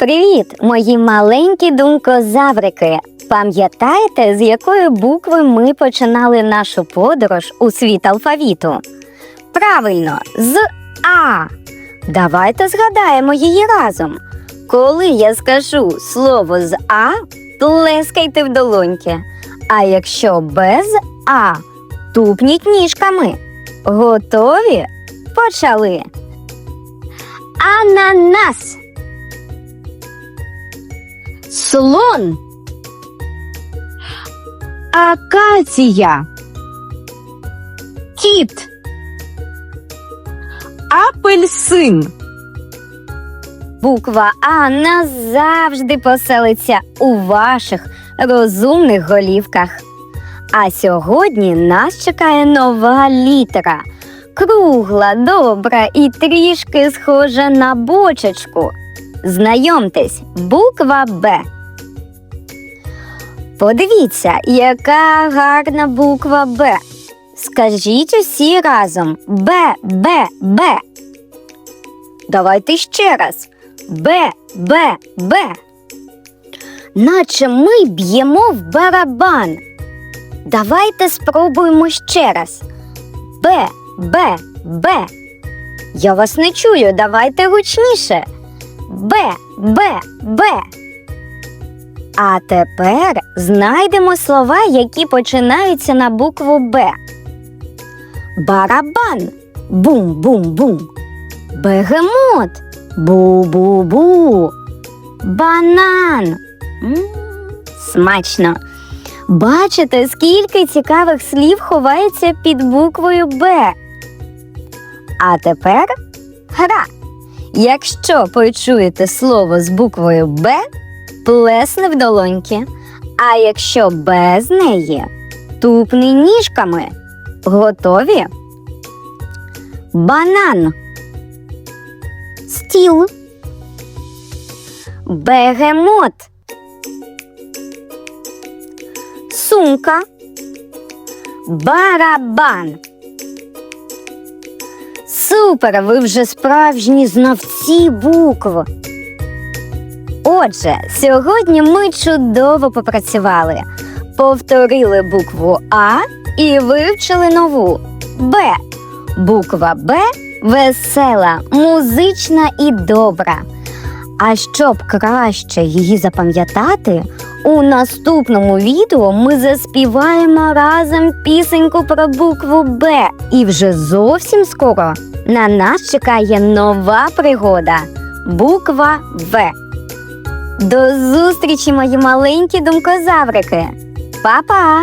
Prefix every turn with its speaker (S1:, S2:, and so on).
S1: Привіт, мої маленькі думкозаврики! Пам'ятаєте, з якої букви ми починали нашу подорож у світ алфавіту? Правильно, з А. Давайте згадаємо її разом. Коли я скажу слово з А, плескайте в долоньки. А якщо без А, тупніть ніжками. Готові? Почали. Ананас.
S2: Слон. Акація. Кіт. Апельсин.
S1: Буква А назавжди поселиться у ваших розумних голівках. А сьогодні нас чекає нова літера. Кругла, добра і трішки схожа на бочечку. Знайомтесь, буква Б. Подивіться, яка гарна буква Б. Скажіть усі разом Б, Б, Б. Давайте ще раз. Б, Б, Б. Наче ми б'ємо в барабан. Давайте спробуємо ще раз. Б, Б, Б. Я вас не чую, давайте гучніше. Б, Б, Б. А тепер знайдемо слова, які починаються на букву Б. Барабан. Бум-бум-бум. Бегемот. Бу-бу-бу. Банан. смачно. Бачите, скільки цікавих слів ховається під буквою Б. А тепер гра. Якщо почуєте слово з буквою Б, плесни в долоньки. А якщо без неї, тупни ніжками. Готові? Банан. Стіл. Бегемот. Сумка. Барабан. Супер! Ви вже справжні знавці букв. Отже, сьогодні ми чудово попрацювали. Повторили букву А і вивчили нову Б. Буква Б весела, музична і добра. А щоб краще її запам'ятати, у наступному відео ми заспіваємо разом пісеньку про букву Б. І вже зовсім скоро на нас чекає нова пригода буква В. До зустрічі, мої маленькі думкозаврики! Па-па!